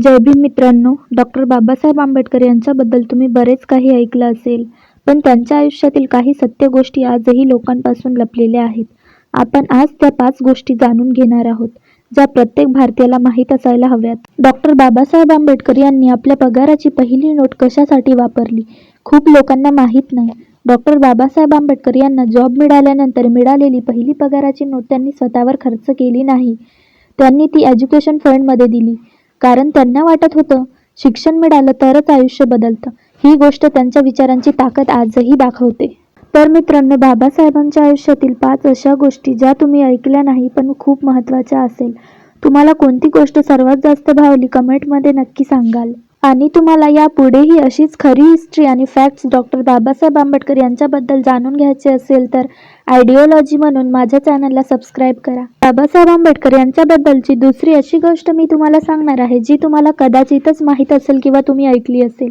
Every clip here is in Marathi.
जय भीम मित्रांनो डॉक्टर बाबासाहेब आंबेडकर यांच्याबद्दल तुम्ही बरेच काही ऐकलं असेल पण त्यांच्या आयुष्यातील काही सत्य गोष्टी आजही लोकांपासून लपलेल्या आहेत. आपण आज त्या पाच गोष्टी जाणून घेणार आहोत ज्या प्रत्येक भारतीयाला माहीत असायला हव्यात. डॉक्टर बाबासाहेब आंबेडकर यांनी आपल्या पगाराची पहिली नोट कशासाठी वापरली? खूप लोकांना माहीत नाही. डॉक्टर बाबासाहेब आंबेडकर यांना जॉब मिळाल्यानंतर मिळालेली पहिली पगाराची नोट त्यांनी स्वतःवर खर्च केली नाही. त्यांनी ती एज्युकेशन फंडमध्ये दिली. कारण त्यांना वाटत होतं शिक्षण मिळालं तरच आयुष्य बदलतं. ही गोष्ट त्यांच्या विचारांची ताकद आजही दाखवते. तर मित्रांनो बाबासाहेबांच्या आयुष्यातील पाच अशा गोष्टी ज्या तुम्ही ऐकल्या नाही पण खूप महत्त्वाच्या असेल. तुम्हाला कोणती गोष्ट सर्वात जास्त भावली? कमेंटमध्ये नक्की सांगाल. आणि तुम्हाला यापुढेही अशीच खरी हिस्ट्री आणि फॅक्ट्स डॉक्टर बाबासाहेब आंबेडकर यांच्याबद्दल जाणून घ्यायचे असेल तर आयडिओलॉजी म्हणून माझ्या चॅनलला सबस्क्राईब करा. बाबासाहेब आंबेडकर यांच्याबद्दलची दुसरी अशी गोष्ट मी तुम्हाला सांगणार आहे जी तुम्हाला कदाचितच माहीत असेल किंवा तुम्ही ऐकली असेल.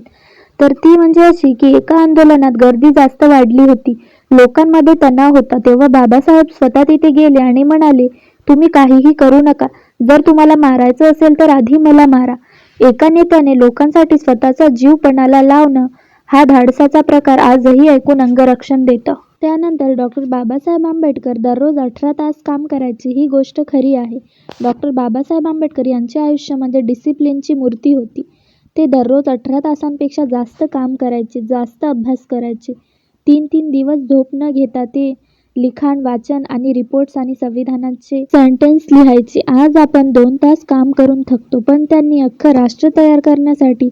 तर ती म्हणजे अशी की एका आंदोलनात गर्दी जास्त वाढली होती. लोकांमध्ये तणाव होता. तेव्हा बाबासाहेब स्वतः तिथे गेले आणि म्हणाले तुम्ही काहीही करू नका. जर तुम्हाला मारायचं असेल तर आधी मला मारा. एका नेत्याने लोकांसाठी स्वतःचा जीव पणाला लावणं हा धाडसाचा प्रकार आजही ऐकून अंगरक्षण देतं. त्यानंतर डॉक्टर बाबासाहेब आंबेडकर दररोज अठरा तास काम करायचे ही गोष्ट खरी आहे. डॉक्टर बाबासाहेब आंबेडकर यांच्या आयुष्यामध्ये म्हणजे डिसिप्लिनची मूर्ती होती. ते दररोज अठरा तासांपेक्षा जास्त काम करायचे जास्त अभ्यास करायचे. तीन तीन दिवस झोप न घेता ते लिखाण वाचन आणि रिपोर्ट्स आणि संविधानाचे सेंटेन्स लिहायचे. आज आपण दोन तास काम करून थकतो पण त्यांनी अख्खं राष्ट्र तयार करण्यासाठी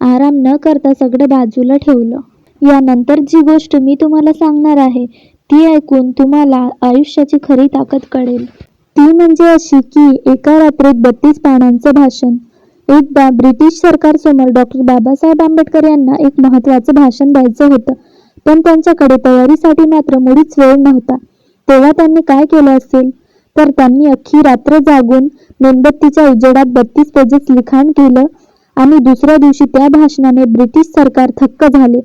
आराम न करता सगळं बाजूला ठेवलं. यानंतर जी गोष्ट मी तुम्हाला सांगणार आहे ती ऐकून तुम्हाला आयुष्याची खरी ताकद कळेल. ती म्हणजे अशी की एका रात्रीत बत्तीस पानांचं भाषण. एकदा ब्रिटिश सरकारसमोर डॉक्टर बाबासाहेब आंबेडकर यांना एक महत्त्वाचं भाषण द्यायचं होतं. पण त्यांच्याकडे तयारीसाठी मात्र मुळीच वेळ नव्हता. तेव्हा त्यांनी काय केलं असेल? तर त्यांनी अख्खी रात्र जागून मेणबत्तीच्या उजेडात बत्तीस पेजेस लिखाण केलं आणि दुसऱ्या दिवशी त्या भाषणाने ब्रिटिश सरकार थक्क झाले.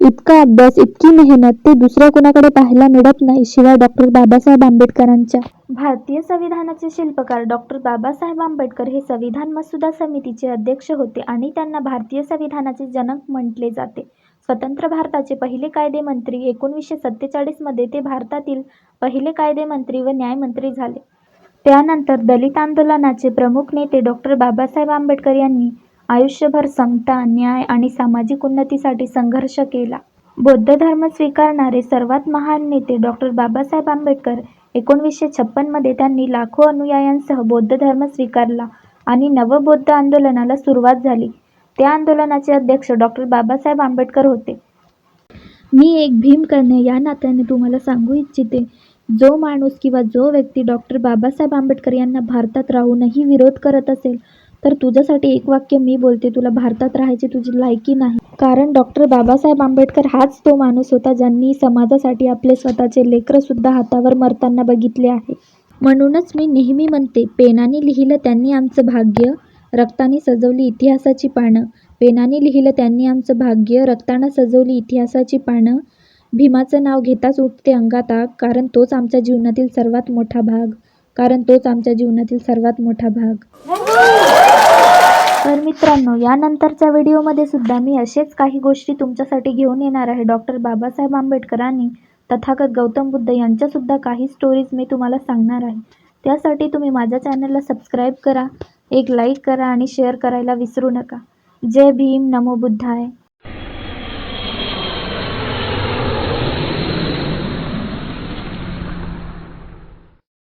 इतका अभ्यास इतकी मेहनत ते दुसऱ्या कोणाकडे पाहायला मिळत नाही शिवाय डॉक्टर बाबासाहेब आंबेडकरांच्या. भारतीय संविधानाचे शिल्पकार डॉक्टर बाबासाहेब आंबेडकर हे संविधान मसुदा समितीचे अध्यक्ष होते आणि त्यांना भारतीय संविधानाचे जनक म्हटले जाते. स्वतंत्र भारताचे पहिले कायदेमंत्री एकोणीसशे सत्तेचाळीसमध्ये ते भारतातील पहिले कायदेमंत्री व न्यायमंत्री झाले. त्यानंतर दलित आंदोलनाचे प्रमुख नेते डॉक्टर बाबासाहेब आंबेडकर यांनी आयुष्यभर समता न्याय आणि सामाजिक उन्नतीसाठी संघर्ष केला. बौद्ध धर्म स्वीकारणारे सर्वात महान नेते डॉक्टर बाबासाहेब आंबेडकर एकोणीसशे छप्पनमध्ये त्यांनी लाखो अनुयायांसह बौद्ध धर्म स्वीकारला आणि नवबौद्ध आंदोलनाला सुरुवात झाली. त्या आंदोलनाचे अध्यक्ष डॉक्टर बाबासाहेब आंबेडकर होते. मी एक भीमकन्या या नात्याने तुम्हाला सांगू इच्छिते जो माणूस किंवा जो व्यक्ती डॉक्टर बाबासाहेब आंबेडकर यांना भारतात राहूनही विरोध करत असेल तर तुझ्यासाठी एक वाक्य मी बोलते तुला भारतात राहायची तुझी लायकी नाही. कारण डॉक्टर बाबासाहेब आंबेडकर हाच तो माणूस होता ज्यांनी समाजासाठी आपले स्वतःचे लेकरंसुद्धा हातावर मरताना बघितले आहे. म्हणूनच मी नेहमी म्हणते पेनाने लिहिलं त्यांनी आमचं भाग्य रक्ताने सजवली इतिहासाची पानं. पेनाने लिहिलं त्यांनी आमचं भाग्य. रक्तानं सजवली इतिहासाची पानं. भीमाचं नाव घेताच उठते अंगात आग. कारण तोच आमच्या जीवनातील सर्वात मोठा भाग. कारण तोच आमच्या जीवनातील सर्वात मोठा भाग. तर मित्रांनो यानंतरच्या व्हिडिओमध्ये सुद्धा मी असेच काही गोष्टी तुमच्यासाठी घेऊन येणार आहे. डॉक्टर बाबासाहेब आंबेडकर आणि तथागत गौतम बुद्ध यांच्यासुद्धा काही स्टोरीज मी तुम्हाला सांगणार आहे. त्यासाठी तुम्ही माझ्या चॅनलला सबस्क्राईब करा. एक लाईक करा आणि शेअर करायला विसरू नका. जय भीम नमो बुद्धाय.